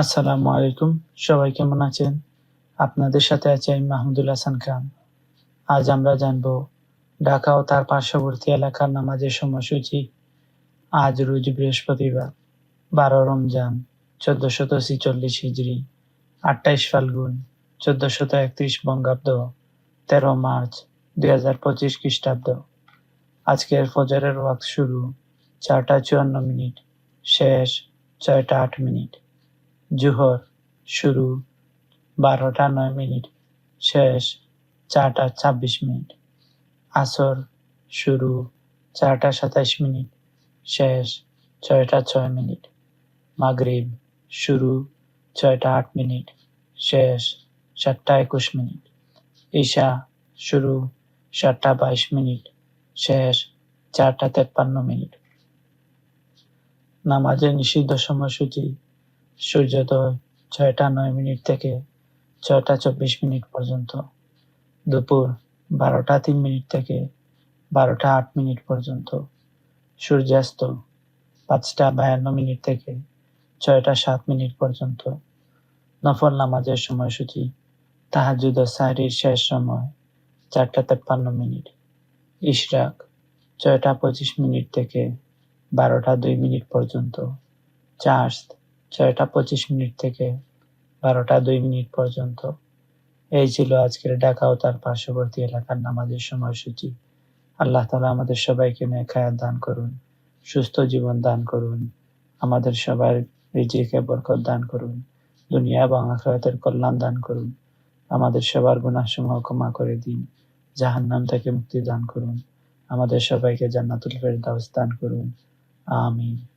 আসসালামু আলাইকুম। সবাই কেমন আছেন? আপনাদের সাথে আছে আমি মাহমুদুল হাসান খান। আজ আমরা জানব ঢাকা ও তার পার্শ্ববর্তী এলাকার নামাজের সময়সূচি। আজ রোজ বৃহস্পতিবার, বারো রমজান, চোদ্দশত ছিচল্লিশ হিজড়ি আটাইশ ফাল্গুন, চোদ্দশত একত্রিশ বঙ্গাব্দ, তেরো মার্চ, দুই হাজার পঁচিশ খ্রিস্টাব্দ। আজকের ফজরের ওয়াক্ত শুরু চারটা চুয়ান্ন মিনিট, শেষ ছয়টা আট মিনিট। জুহর শুরু বারোটা নয় মিনিট, শেষ চারটা ছাব্বিশ মিনিট, আসর শুরু চারটা সাতাইশ মিনিট, শেষ ছয়টা ছয় মিনিট, মাগরিব শুরু ছয়টা আট মিনিট, শেষ সাতটা একুশ মিনিট, ঈশা শুরু সাতটা বাইশ মিনিট, শেষ চারটা তেপ্পান্ন মিনিট। নামাজের নিষিদ্ধ সময়সূচি সূর্যোদয় ছয়টা নয় মিনিট থেকে ছয়টা চব্বিশ মিনিট পর্যন্ত। দুপুর বারোটা তিন মিনিট থেকে বারোটা আট মিনিট পর্যন্ত। সূর্যাস্ত পাঁচটা বায়ান্ন মিনিট থেকে ছয়টা সাত মিনিট পর্যন্ত। নফল নামাজের সময়সূচি তাহাজুদ সাহরির শেষ সময়, চারটা তেপ্পান্ন মিনিট। ইশরাক, ছয়টা পঁচিশ মিনিট থেকে বারোটা দুই মিনিট পর্যন্ত। চার্জ ছয়টা পঁচিশ মিনিট থেকে বারোটা দুই মিনিট পর্যন্ত। এই ছিল আজকের ঢাকা ও তার পার্শ্ববর্তী এলাকার নামাজের সময়সূচি। আল্লাহ তালা আমাদের সবাইকে নেখায়াত দান করুন, সুস্থ জীবন দান করুন, আমাদের সবার রিজিকে বরকত দান করুন, দুনিয়া এবং আখরাতের কল্যাণ দান করুন, আমাদের সবার গুণাসমূহ ক্ষমা করে দিন, জাহান্নাম থেকে মুক্তি দান করুন, আমাদের সবাইকে জান্নাতুল ফেরদাউস দান করুন। আমিন।